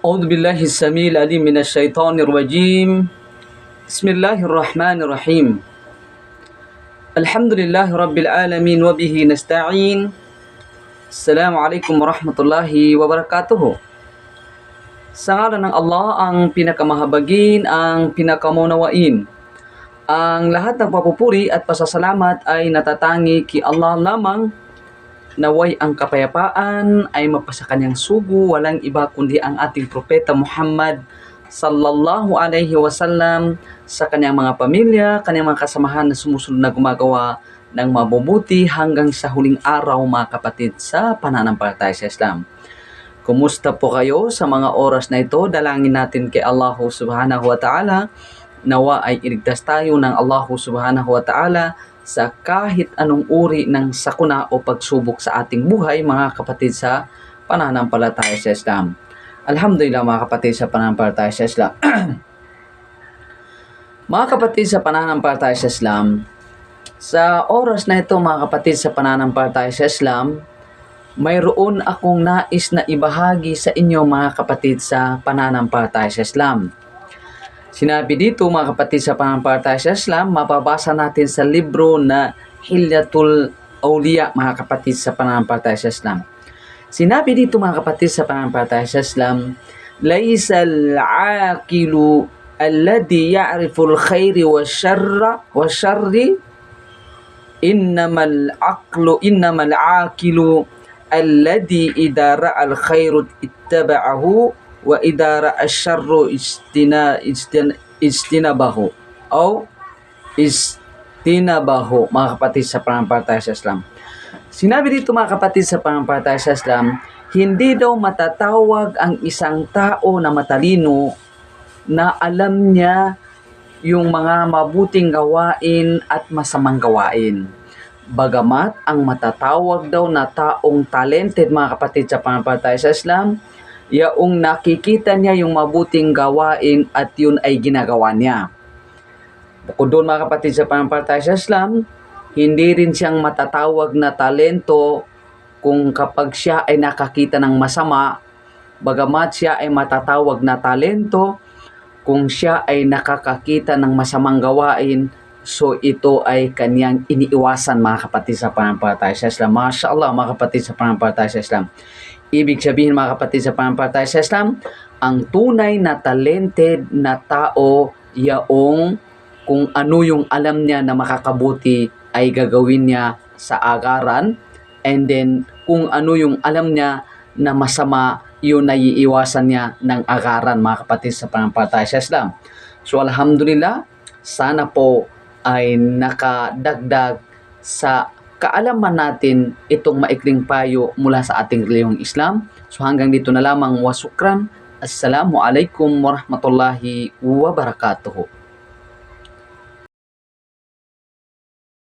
أعوذ بالله السميع العليم من الشيطان الرجيم بسم الله الرحمن الرحيم الحمد لله رب العالمين وبه نستعين السلام عليكم ورحمة الله وبركاته Sa ngalan ng Allah ang pinakamahabagin, ang pinakamunawain. Ang lahat ng papupuri at pasasalamat ay natatangi kay Allah lamang naway ang kapayapaan ay mapasa kanyang sugo, walang iba kundi ang ating propeta Muhammad sallallahu alaihi wasallam sa kanyang mga pamilya, kanyang mga kasamahan na sumusunod na gumagawa ng mabubuti hanggang sa huling araw mga kapatid sa pananampalataya sa Islam. Kumusta po kayo sa mga oras na ito? Dalangin natin kay Allah subhanahu wa ta'ala nawa ay iligtas tayo ng Allah subhanahu wa ta'ala sa kahit anong uri ng sakuna o pagsubok sa ating buhay mga kapatid sa pananampalataya sa Islam. Alhamdulillah mga kapatid sa pananampalataya sa Islam. mga kapatid sa pananampalataya sa Islam, sa oras na ito mga kapatid sa pananampalataya sa Islam, mayroon akong nais na ibahagi sa inyo mga kapatid sa pananampalataya sa Islam. Sinabi dito mga kapatid sa pananampalataya sa Islam, mababasa natin sa libro na Hilyatul Awliya mga kapatid sa pananampalataya sa Islam. Sinabi dito mga kapatid sa pananampalataya sa Islam, Laisa al-aqilu alladhi ya'rifu al-khayri wa sharra wa sharri innamal aqlu innamal aqilu alladhi idha ra'a al-khayru ittaba'ahu wa idha ra'a ash-sharru istina istin, istinabahu o istinabahu mga kapatid sa pananampalataya sa Islam. Sinabi dito mga kapatid sa pananampalataya sa Islam, hindi daw matatawag ang isang tao na matalino na alam niya yung mga mabuting gawain at masamang gawain. Bagamat ang matatawag daw na taong talented mga kapatid sa pananampalataya sa Islam, yaong nakikita niya yung mabuting gawain at yun ay ginagawa niya. Bukod doon mga kapatid sa pananampalataya sa Islam, hindi rin siyang matatawag na talento kung kapag siya ay nakakita ng masama, bagamat siya ay matatawag na talento kung siya ay nakakakita ng masamang gawain, so ito ay kanyang iniiwasan mga kapatid sa pananampalataya sa Islam. Masya Allah mga kapatid sa pananampalataya sa Islam. Ibig sabihin mga kapatid sa pananampalataya sa Islam, ang tunay na talented na tao yaong kung ano yung alam niya na makakabuti ay gagawin niya sa agaran and then kung ano yung alam niya na masama yun na iiwasan niya ng agaran mga kapatid sa pananampalataya sa Islam. So alhamdulillah, sana po ay nakadagdag sa kaalaman natin itong maikling payo mula sa ating relihiyong Islam. So hanggang dito na lamang wasukran. Assalamualaikum warahmatullahi wabarakatuh.